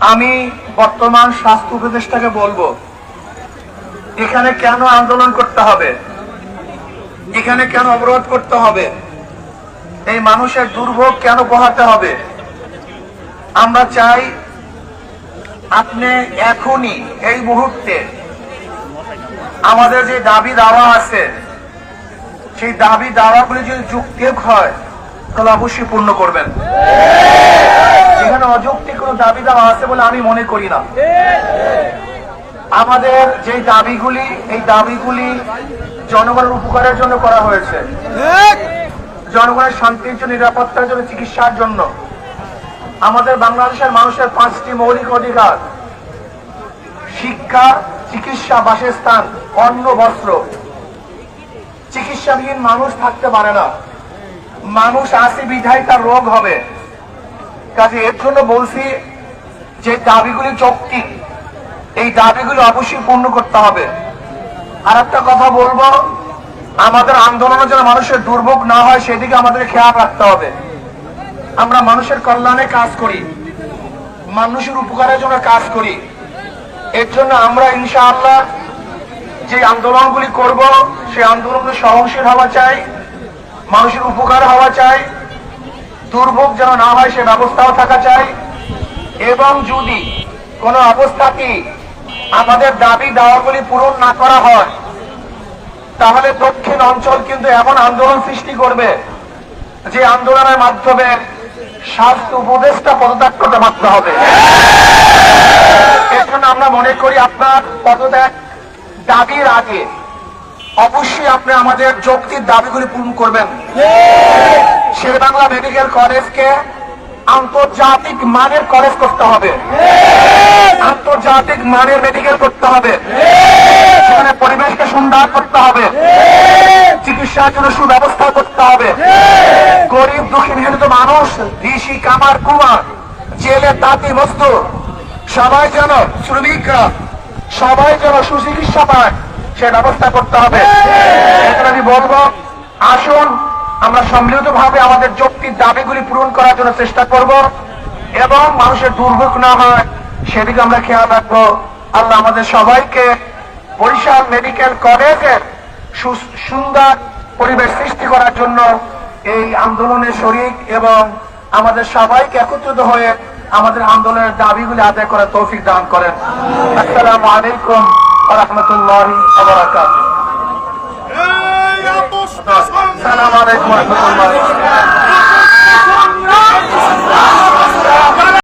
আমি বর্তমান স্বাস্থ্য উপদেষ্টাকে বলব, এখানে কেন আন্দোলন করতে হবে? এখানে কেন অবরোধ করতে হবে? এই মানুষের দুর্ভোগ কেন পোহাতে হবে? আমরা চাই আপনি এখনই এই মুহূর্তে আমাদের যে দাবি দাওয়া আছে, সেই দাবি দাওয়াগুলি যদি যুক্তিক হয়, তাহলে অবশ্যই পূর্ণ করবেন। কোনো দাবি দাওয়া আছে বলে আমি মনে করি না। আমাদের যে দাবিগুলি, এই দাবিগুলি জনগণের উপকারের জন্য করা হয়েছে। জনগণের শান্তির জন্য, নিরাপত্তার জন্য, চিকিৎসার জন্য। আমাদের বাংলাদেশের মানুষের পাঁচটি মৌলিক অধিকার। শিক্ষা, চিকিৎসা, বাসস্থান, অন্ন, বস্ত্র। চিকিৎসাবিহীন মানুষ থাকতে পারে না। মানুষ আসে বিধায় তার রোগ হবে। কাজে এর জন্য বলছি যে দাবিগুলি যৌক্তিক। এই দাবিগুলি অবশ্যই পূর্ণ করতে হবে। আর একটা কথা বলব, আমাদের আন্দোলনে যেন মানুষের দুর্ভোগ না হয়, সেদিকে আমাদের খেয়াল রাখতে হবে। আমরা মানুষের কল্যাণে কাজ করি, মানুষের উপকারের জন্য কাজ করি। এর জন্য আমরা ইনশাআল্লাহ যে আন্দোলনগুলি করব, সেই আন্দোলনগুলি সহনশীল হওয়া চাই, মানুষের উপকার হওয়া চাই দুর্ভোগ যেন না হয়, সে ব্যবস্থাও থাকা চাই। এবং যদি কোনো অবস্থাতে আমাদের দাবি দাওয়াগুলি পূরণ না করা হয়, তাহলে দক্ষিণ অঞ্চল কিন্তু এমন আন্দোলন সৃষ্টি করবে যে আন্দোলনের মাধ্যমে স্বাস্থ্য উপদেষ্টা পদত্যাগ করতে বাধ্য হবে। জন্য আমরা মনে করি আপনার পদত্যাগ দাবির আগে অবশ্যই আপনি আমাদের যৌক্তিক দাবিগুলি পূরণ করবেন। শের বাংলা মেডিকেল কলেজকে আন্তর্জাতিক মানের কলেজ করতে হবে। আন্তর্জাতিক মানের মেডিকেল করতে হবে। সেখানে পরিবেশকে সুন্দর করতে হবে। চিকিৎসার জন্য সুব্যবস্থা করতে হবে। গরিব দুঃখী নিহত মানুষ, ঋষি, কামার, কুমার, জেলে তাঁতি মজদুর, সবাই যেন শ্রমিকরা সবাই যেন সুচিকিৎসা পায়, সে ব্যবস্থা করতে হবে। আমি বলব, আসুন আমরা সম্মিলিত ভাবে আমাদের যৌক্তিক দাবিগুলি পূরণ করার জন্য চেষ্টা করব এবং মানুষের দুর্ভোগ না হয় সেদিকে আমরা খেয়াল রাখব। আল্লাহ আমাদের সবাইকে বরিশাল মেডিকেল কলেজের সুন্দর পরিবেশ সৃষ্টি করার জন্য এই আন্দোলনে শরিক এবং আমাদের সবাইকে একত্রিত হয়ে আমাদের আন্দোলনের দাবিগুলি আদায় করার তৌফিক দান করেন। আসসালামু আলাইকুম রহমতুল্লাহ আসসালামু আলাইকুম।